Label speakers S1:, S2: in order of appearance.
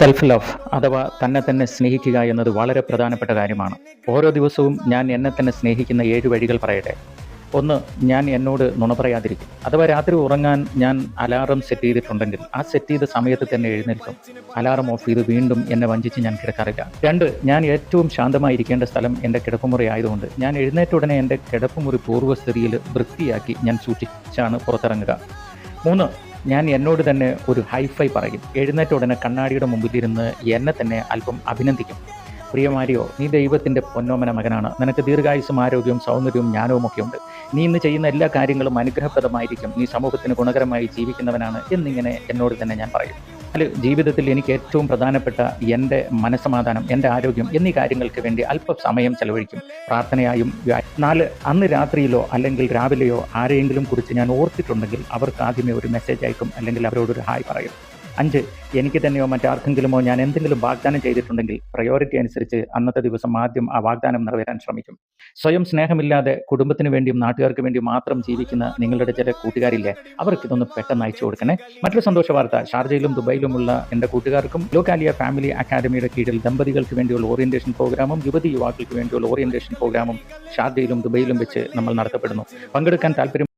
S1: Self love അഥവാ തന്നെ തന്നെ സ്നേഹിക്കുക എന്നത് വളരെ പ്രധാനപ്പെട്ട കാര്യമാണ്. ഓരോ ദിവസവും ഞാൻ എന്നെ തന്നെ സ്നേഹിക്കുന്ന ഏഴ് വഴികൾ പറയട്ടെ. ഒന്ന് ഞാൻ എന്നോട് നുണ പറയാതിരിക്കും. അഥവാ രാത്രി ഉറങ്ങാൻ ഞാൻ അലാറം സെറ്റ് ചെയ്തിട്ടുണ്ടെങ്കിൽ ആ സെറ്റ് ചെയ്ത സമയത്ത് തന്നെ എഴുന്നേൽക്കും. അലാറം ഓഫ് ചെയ്ത് വീണ്ടും എന്നെ വഞ്ചിച്ച് ഞാൻ കിടക്കാറില്ല. രണ്ട് ഞാൻ ഏറ്റവും ശാന്തമായിരിക്കേണ്ട സ്ഥലം എന്റെ കിടപ്പുമുറി ആയതുകൊണ്ട് ഞാൻ എഴുന്നേറ്റ ഉടനെ എന്റെ കിടപ്പുമുറി പൂർവസ്ഥിതിയിൽ വൃത്തിയാക്കി ഞാൻ സൂക്ഷിച്ചാണ് പുറത്തിറങ്ങുക. മൂന്ന് ഞാൻ എന്നോട് തന്നെ ഒരു ഹൈഫൈ പറയും. എഴുന്നേറ്റ ഉടനെ കണ്ണാടിയുടെ മുമ്പിലിരുന്ന് എന്നെ തന്നെ അല്പം അഭിനന്ദിക്കും. പ്രിയമാരിയോ നീ ദൈവത്തിന്റെ പൊന്നോമന മകനാണ്. നിനക്ക് ദീർഘായുസും ആരോഗ്യവും സൗന്ദര്യവും ജ്ഞാനവും ഒക്കെ ഉണ്ട്. നീ ഇന്ന് ചെയ്യുന്ന എല്ലാ കാര്യങ്ങളും അനുഗ്രഹപ്രദമായിരിക്കും. നീ സമൂഹത്തിന് ഗുണകരമായി ജീവിക്കുന്നവനാണ് എന്നിങ്ങനെ എന്നോട് തന്നെ ഞാൻ പറയും. അല്ല ജീവിതത്തിൽ എനിക്ക് ഏറ്റവും പ്രധാനപ്പെട്ട എന്റെ മനസ്സമാധാനം എന്റെ ആരോഗ്യം എന്നീ കാര്യങ്ങൾക്ക് വേണ്ടി അല്പം സമയം ചെലവഴിക്കും. പ്രാർത്ഥനയായും നാല് അന്ന് രാത്രിയിലോ അല്ലെങ്കിൽ രാവിലെയോ ആരെയെങ്കിലും കുറിച്ച് ഞാൻ ഓർത്തിട്ടുണ്ടെങ്കിൽ അവർക്ക് ആദ്യമേ ഒരു മെസ്സേജ് അയക്കും അല്ലെങ്കിൽ അവരോടൊരു ഹായ് പറയും. അഞ്ച് എനിക്ക് തന്നെയോ മറ്റാർക്കെങ്കിലുമോ ഞാൻ എന്തെങ്കിലും വാഗ്ദാനം ചെയ്തിട്ടുണ്ടെങ്കിൽ പ്രയോറിറ്റി അനുസരിച്ച് അന്നത്തെ ദിവസം ആദ്യം ആ വാഗ്ദാനം നിറവേറ്റാൻ ശ്രമിക്കും. സ്വയം സ്നേഹമില്ലാതെ കുടുംബത്തിന് വേണ്ടിയും നാട്ടുകാർക്ക് വേണ്ടിയും മാത്രം ജീവിക്കുന്ന നിങ്ങളുടെ ചില കൂട്ടുകാരില്ലേ അവർക്ക് ഇതൊന്ന് പെട്ടെന്ന് അയച്ചു കൊടുക്കണേ. മറ്റൊരു സന്തോഷ വാർത്ത ഷാർജയിലും ദുബൈയിലുമുള്ള എന്റെ കൂട്ടുകാർക്കും ലോകാലിയ ഫാമിലി അക്കാദമിയുടെ കീഴിൽ ദമ്പതികൾക്ക് വേണ്ടിയുള്ള ഓറിയന്റേഷൻ പ്രോഗ്രാമും യുവതി യുവാക്കൾക്ക് വേണ്ടിയുള്ള ഓറിയന്റേഷൻ പ്രോഗ്രാമും ഷാർജയിലും ദുബൈയിലും വെച്ച് നമ്മൾ നടത്തപ്പെടുന്നു. പങ്കെടുക്കാൻ താല്പര്യം